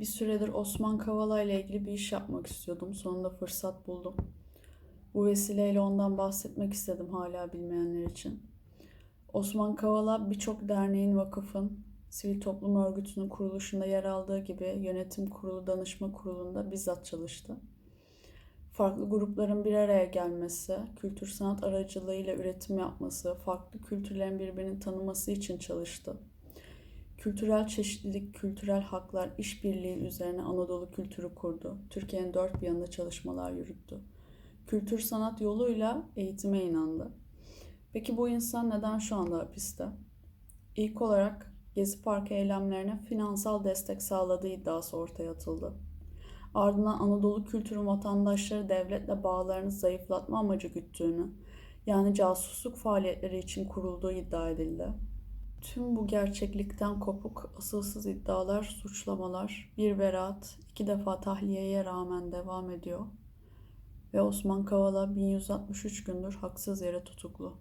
Bir süredir Osman Kavala ile ilgili bir iş yapmak istiyordum. Sonunda fırsat buldum. Bu vesileyle ondan bahsetmek istedim hala bilmeyenler için. Osman Kavala birçok derneğin, vakıfın, sivil toplum örgütünün kuruluşunda yer aldığı gibi yönetim kurulu, danışma kurulunda bizzat çalıştı. Farklı grupların bir araya gelmesi, kültür sanat aracılığıyla üretim yapması, farklı kültürlerin birbirini tanıması için çalıştı. Kültürel çeşitlilik, kültürel haklar işbirliği üzerine Anadolu kültürü kurdu. Türkiye'nin dört bir yanında çalışmalar yürüttü. Kültür sanat yoluyla eğitime inandı. Peki bu insan neden şu anda hapiste? İlk olarak Gezi Parkı eylemlerine finansal destek sağladığı iddiası ortaya atıldı. Ardından Anadolu kültürü vatandaşları devletle bağlarını zayıflatma amacı güttüğünü, yani casusluk faaliyetleri için kurulduğu iddia edildi. Tüm bu gerçeklikten kopuk, asılsız iddialar, suçlamalar bir beraat, iki defa tahliyeye rağmen devam ediyor. Ve Osman Kavala 1163 gündür haksız yere tutuklu.